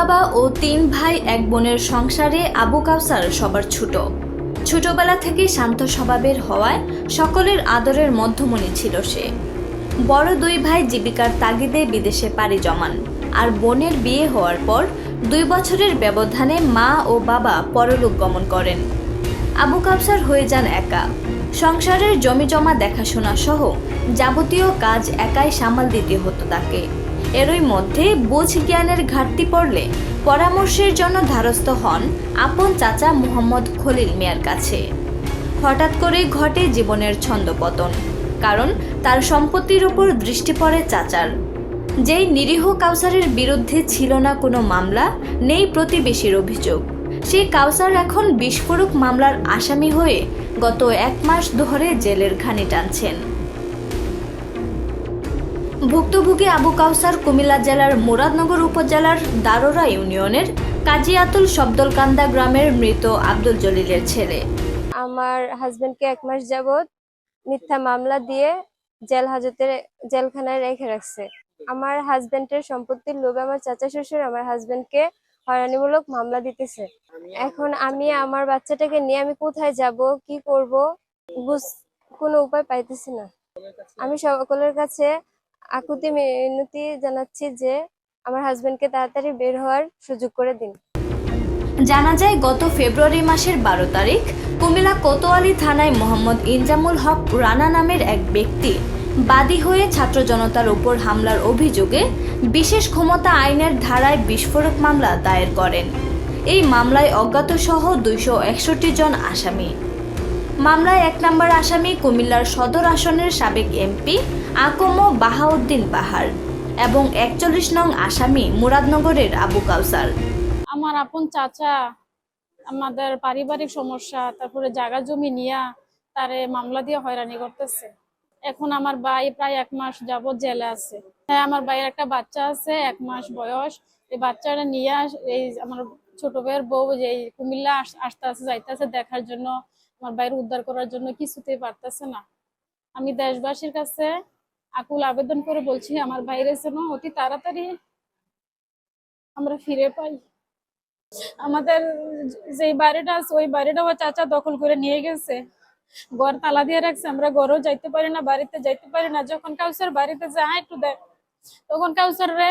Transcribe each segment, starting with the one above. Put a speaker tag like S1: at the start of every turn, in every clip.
S1: বাবা ও তিন ভাই এক বোনের সংসারে আবু কাউসার সবার ছোট। ছোটবেলা থেকে শান্ত স্বভাবের হওয়ায় সকলের আদরের মধ্যমণি ছিল সে। বড় দুই ভাই জীবিকার তাগিদে বিদেশে পাড়ি জমান। আর বোনের বিয়ে হওয়ার পর দুই বছরের ব্যবধানে মা ও বাবা পরলোক গমন করেন। আবু কাউসার হয়ে যান একা। সংসারের জমিজমা দেখাশোনা সহ যাবতীয় কাজ একাই সামাল দিতে হতো তাকে। এরই মধ্যে বোঝ জ্ঞানের ঘাটতি পড়লে পরামর্শের জন্য ধারস্থ হন আপন চাচা মুহাম্মদ খলিল মিয়ার কাছে। হঠাৎ করেই ঘটে জীবনের ছন্দপতন, কারণ তার সম্পত্তির ওপর দৃষ্টি পড়ে চাচার। যেই নিরীহ কাউসারের বিরুদ্ধে ছিল না কোনো মামলা, নেই প্রতিবেশীর অভিযোগ। সেই কাউসার এখন বিস্ফোরক মামলার আসামি হয়ে গত এক মাস ধরে জেলের ঘানি টানছেন। ভুক্তভোগী আবু কাউসার কুমিল্লা জেলার মুরাদনগর উপজেলার দারোরা ইউনিয়নের কাজিয়াতুল শব্দলকান্দা গ্রামের মৃত আব্দুল জলিলের ছেলে।
S2: আমার হাজবেন্ডকে এক মাস যাবৎ মিথ্যা মামলা দিয়ে জেল হাজতে জেলখানায় রেখে রাখছে। আমার হাজবেন্ডের সম্পত্তির লোভে আমার চাচা শ্বশুর আমার হাজবেন্ডকে হয়রানিমূলক মামলা দিতেছে। এখন আমি আমার বাচ্চাটাকে নিয়ে আমি কোথায় যাব, কি করব, বুঝ কোনো উপায় পাইতেছি না। আমি সকলের কাছে আকুতি মিনতি জানাচ্ছি যে আমার হাজবেন্ডকে তাড়াতাড়ি বের হওয়ার সুযোগ করে দিন।
S1: জানা যায়, গত ফেব্রুয়ারি মাসের বারো তারিখ কুমিল্লা কোতোয়ালি থানায় মোহাম্মদ ইনজামুল হক রানা নামের এক ব্যক্তি বাদী হয়ে ছাত্র জনতার উপর হামলার অভিযোগে বিশেষ ক্ষমতা আইনের ধারায় বিস্ফোরক মামলা দায়ের করেন। এই মামলায় অজ্ঞাত সহ দুইশো একষট্টি জন আসামি। মামলায় এক নম্বর আসামি কুমিল্লার সদর আসনের সাবেক এমপি আকম বাহাউদ্দিন পাহাড় এবং একচল্লিশ নং আসামি মুরাদনগরের আবু কাউসার।
S3: আমার আপন চাচা, আমাদের পারিবারিক সমস্যা, তারপরে জায়গা জমি নিয়া তারে মামলা দিয়ে হয়রানি করতেছে। এখন আমার ভাই প্রায় এক মাস যাবত জেলে আছে। হ্যাঁ আমার ভাইয়ের একটা বাচ্চা আছে, এক মাস বয়স। এই বাচ্চাটা নিয়ে এই আমার ছোট ভাইয়ের বউ যে কুমিল্লা আস- আসতে আসতে যাইতেছে দেখার জন্য আমার বাইরে উদ্ধার করার জন্য কিছুতেই পারতেছে না। আমি দেশবাসীর কাছে আকুল আবেদন করে বলছি, আমার ভাইয়ের যেন অতি তাড়াতাড়ি আমরা ফিরে পাই। আমাদের যে বাড়িটা আছে, ওই বাড়িটা ও চাচা দখল করে নিয়ে গেছে। ঘর তালা দিয়ে রাখছে, আমরা ঘরেও যাইতে পারি না, বাড়িতে যাইতে পারি না। যখন কাউসার বাড়িতে যায়, একটু দেখ, তখন কাউসার রে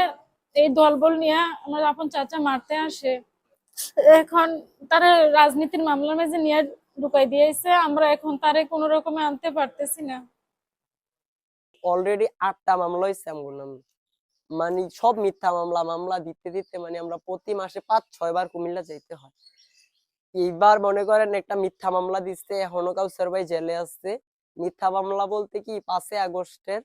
S3: এই দলবল নিয়ে আমার আপন চাচা মারতে আসে। এখন তারা রাজনীতির মামলা মেজে নিয়ে ঢুকাই দিয়েছে, আমরা এখন তারে কোনো রকমে আনতে পারতেছি না।
S4: অলরেডি আটটা মামলা হয়েছে মানে সব মিথ্যা মামলা মামলা দিতে দিতে মানে আমরা প্রতি মাসে পাঁচ, ছয় বার কুমিল্লা যাইতে হয়। এইবার মনে করেন একটা মিথ্যা মামলা দিচ্ছে এখনও কাউসার জেলে আছে। মিথ্যা মামলা বলতে কি পাঁচে আগস্টের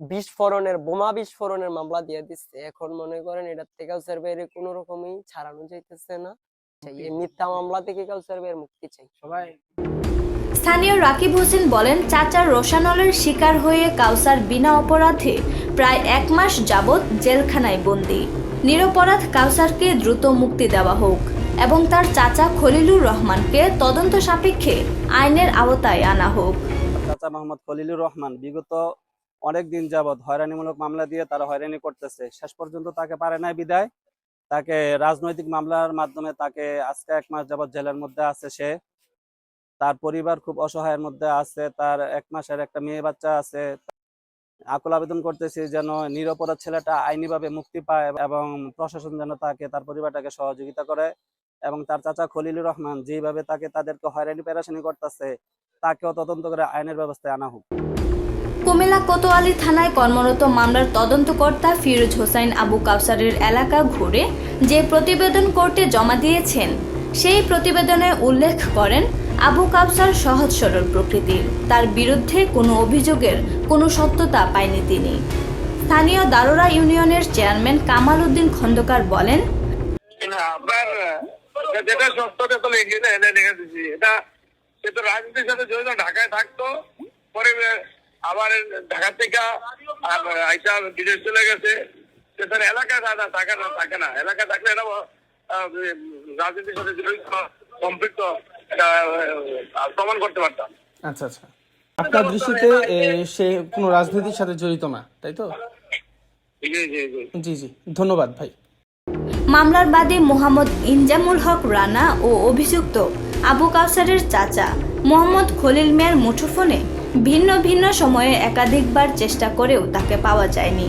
S4: বিস্ফোরণের, বোমা বিস্ফোরণের মামলা দিয়ে দিচ্ছে এখন মনে করেন এটার থেকে কাউসার কোনো রকমই ছাড়ানো যাইতেছে না। এই মিথ্যা মামলা থেকে কাউসার ভাইয়ের মুক্তি চাই।
S5: সবাই।
S1: স্থানীয় রাকিব হোসেন বলেন চাচার রোশানলের শিকার হয়ে কাউসার বিনা অপরাধে প্রায় এক মাস যাবৎ জেলখানায় বন্দি। নিরপরাধ কাউসারকে দ্রুত মুক্তি দেওয়া হোক এবং তার চাচা খলিলুর রহমানকে তদন্ত সাপেক্ষে আইনের আওতায় আনা হোক।
S5: চাচা মোহাম্মদ খলিলুর রহমান বিগত অনেক দিন যাবৎ হয়রানিমূলক মামলা দিয়ে তারা হয়রানি করতেছে। শেষ পর্যন্ত তাকে পারে নাই বিদায়। তাকে রাজনৈতিক মামলার মাধ্যমে তাকে আজকে এক মাস যাবৎ জেলের মধ্যে আছে সে। তার পরিবার খুব অসহায়ের মধ্যে আছে, তার এক মাসের একটা মেয়ে বাচ্চা আছে। আকুল আবেদন করতেছি যেন নিরপরাধ ছেলেটা আইনিভাবে মুক্তি পায় এবং প্রশাসন যেন তাকে, তার পরিবারটাকে সহযোগিতা করে এবং তার চাচা খলিলুর রহমান যেভাবে তাকে তাদেরকে হয়রানি, পেরাশানি করতেছে, তাকেও তদন্ত করে আইনের ব্যবস্থায় আনা হোক।
S1: কুমিল্লা কোতোয়ালি থানায় কর্মরত মামলার তদন্তকর্তা ফিরোজ হোসাইন আবু কাউসারের এলাকা ঘুরে যে প্রতিবেদন কোর্টে জমা দিয়েছেন, সেই প্রতিবেদনে উল্লেখ করেন আবু কাউসার সহজ সরল প্রকৃতির। তার বিরুদ্ধে কোনো অভিযোগের কোনো সত্যতা পায়নি তিনি। স্থানীয় দারোরা ইউনিয়নের চেয়ারম্যান কামাল উদ্দিন খন্দকার বলেন
S6: সাথে জড়িত, ঢাকায় থাকতো, পরে আবার ঢাকা থেকে আইসা বিদেশ চলে গেছে। সে তার এলাকায় দাদা থাকে না থাকে না। এলাকায় থাকলে এটা রাজনীতির সাথে জড়িত সম্পৃক্ত প্রমাণ করতে পারতাম।
S7: আচ্ছা আচ্ছা। আপনার দৃষ্টিতে সে কোনো রাজনীতির সাথে জড়িত না তাই তো?
S6: জি জি জি।
S7: জি জি। ধন্যবাদ ভাই।
S1: মামলার বাদী মোহাম্মদ ইনজামুল হক রানা ও অভিযুক্ত আবু কাউসারের চাচা মোহাম্মদ খলিল মিয়ার মুঠোফোনে ভিন্ন ভিন্ন সময়ে একাধিকবার চেষ্টা করেও তাকে পাওয়া যায়নি।